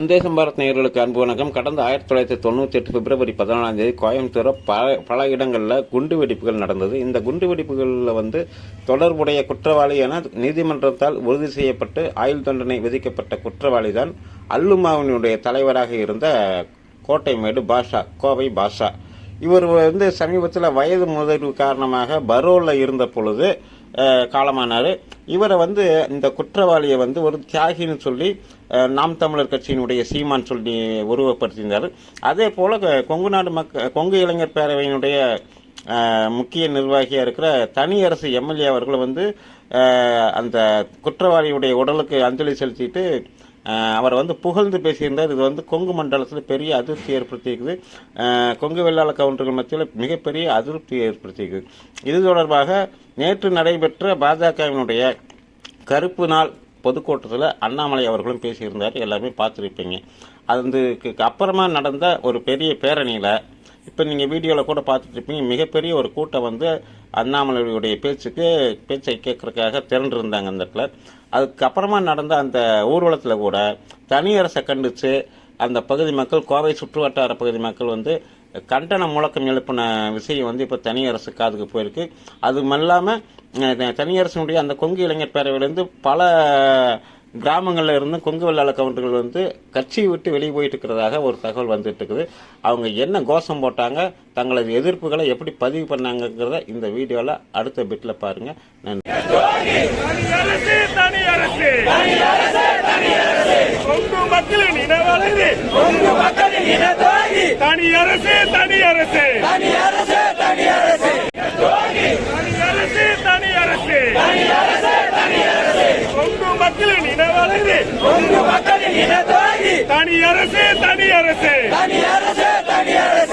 சந்தேசம் பாரத் நேயர்களுக்கு அன்பு வணக்கம். கடந்த ஆயிரத்தி தொள்ளாயிரத்தி தொண்ணூற்றி எட்டு பிப்ரவரி பதினாலாம் தேதி கோயம்புத்தூர் பல பல இடங்களில் குண்டு வெடிப்புகள் நடந்தது. இந்த குண்டு வெடிப்புகளில் வந்து தொடர்புடைய குற்றவாளி என நீதிமன்றத்தால் உறுதி செய்யப்பட்டு ஆயுள் தண்டனை விதிக்கப்பட்ட குற்றவாளி தான் அல்லுமாவினுடைய தலைவராக இருந்த கோட்டைமேடு பாஷா கோவை பாஷா. இவர் வந்து சமீபத்தில் வயது முதல்வு காரணமாக பரோலில் இருந்த பொழுது காலமானார். இவரை வந்து இந்த குற்றவாளியை வந்து ஒரு தியாகின்னு சொல்லி நாம் தமிழர் கட்சியினுடைய சீமான் சொல்லி உருவப்படுத்தியிருந்தார் அதே போல் கொங்கு நாடு மக்க கொங்கு இளைஞர் பேரவையினுடைய முக்கிய நிர்வாகியாக இருக்கிற தனியரசு எம்எல்ஏ அவர்கள் வந்து அந்த குற்றவாளியுடைய உடலுக்கு அஞ்சலி செலுத்திட்டு அவர் வந்து புகழ்ந்து பேசியிருந்தார். இது வந்து கொங்கு மண்டலத்தில் பெரிய அதிருப்தி ஏற்படுத்தியிருக்குது. கொங்கு வெள்ளாள கவுண்டர்கள் மத்தியில் மிகப்பெரிய அதிருப்தி ஏற்படுத்தியிருக்குது இது தொடர்பாக நேற்று நடைபெற்ற பாஜகவினுடைய கருப்பு நாள் பொதுக்கூட்டத்தில் அண்ணாமலை அவர்களும் பேசியிருந்தார். எல்லாமே பார்த்துருப்பீங்க. அதுக்கு அப்புறமா நடந்த ஒரு பெரிய பேரணியில் இப்போ நீங்கள் வீடியோவில் கூட பார்த்துட்ருப்பீங்க மிகப்பெரிய ஒரு கூட்டம் வந்து அண்ணாமலையுடைய பேச்சுக்கு பேச்சை கேட்குறதுக்காக திரண்டிருந்தாங்க அந்த இடத்துல. அதுக்கப்புறமா நடந்த அந்த ஊர்வலத்தில் கூட தனியரசை கண்டித்து அந்த பகுதி மக்கள் கோவை சுற்றுவட்டார பகுதி மக்கள் வந்து கண்டன முழக்கம் எழுப்பின விஷயம் வந்து இப்போ தனியரசு காதுக்கு போயிருக்கு. அது இல்லாமல் தனியரசனுடைய அந்த கொங்கு இளைஞர் பேரவையிலேருந்து பல கிராமங்களில் இருந்து கொங்கு வெள்ளாள கவுண்டர்கள் வந்து கட்சியை விட்டு வெளியே போயிட்டு இருக்கிறதாக ஒரு தகவல் வந்துட்டு இருக்குது அவங்க என்ன கோஷம் போட்டாங்க தங்களது எதிர்ப்புகளை எப்படி பதிவு பண்ணாங்கங்கிறத இந்த வீடியோவில் அடுத்த பிட்டில் பாருங்கள் நன்றி. தனி அரசு மக்களின் தனி அரசு தனி அரசு. மக்களின் இன வளரி மக்களின் இன தோல்வி தனி அரசு தனி அரசு. தனி அரசு தனி அரசு.